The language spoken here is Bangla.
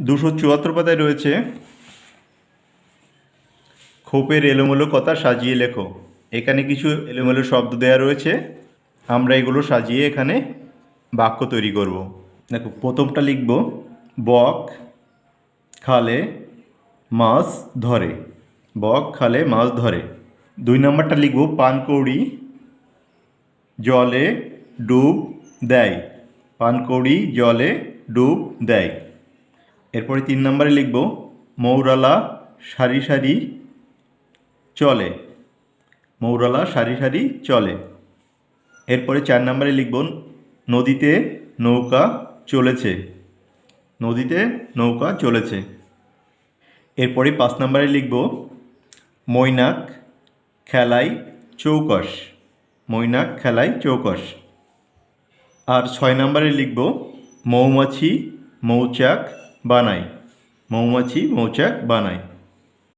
দুশো চুয়াত্তর পাতায় রয়েছে। খোপের এলোমেলো কথা সাজিয়ে লেখো। এখানে কিছু এলোমেলো শব্দ দেওয়া রয়েছে। আমরা এগুলো সাজিয়ে এখানে বাক্য তৈরি করব। দেখো, প্রথমটা লিখব, বক খালে মাছ ধরে। বক খালে মাছ ধরে। দুই নম্বরটা লিখব, পানকৌড়ি জলে ডুব দেয়। পানকৌড়ি জলে ডুব দেয়। এরপরে তিন নম্বরে লিখব, মৌরালা সারি সারি চলে। মৌরালা সারি সারি চলে। এরপরে চার নম্বরে লিখব, নদীতে নৌকা চলেছে। নদীতে নৌকা চলেছে। এরপরে পাঁচ নম্বরে লিখব, মৈনাক খেলায় চৌকস। মৈনাক খেলায় চৌকস। আর ছয় নম্বরে লিখব, মৌমাছি, মৌচাক বানায় মৌমাছি মৌচাক বানায়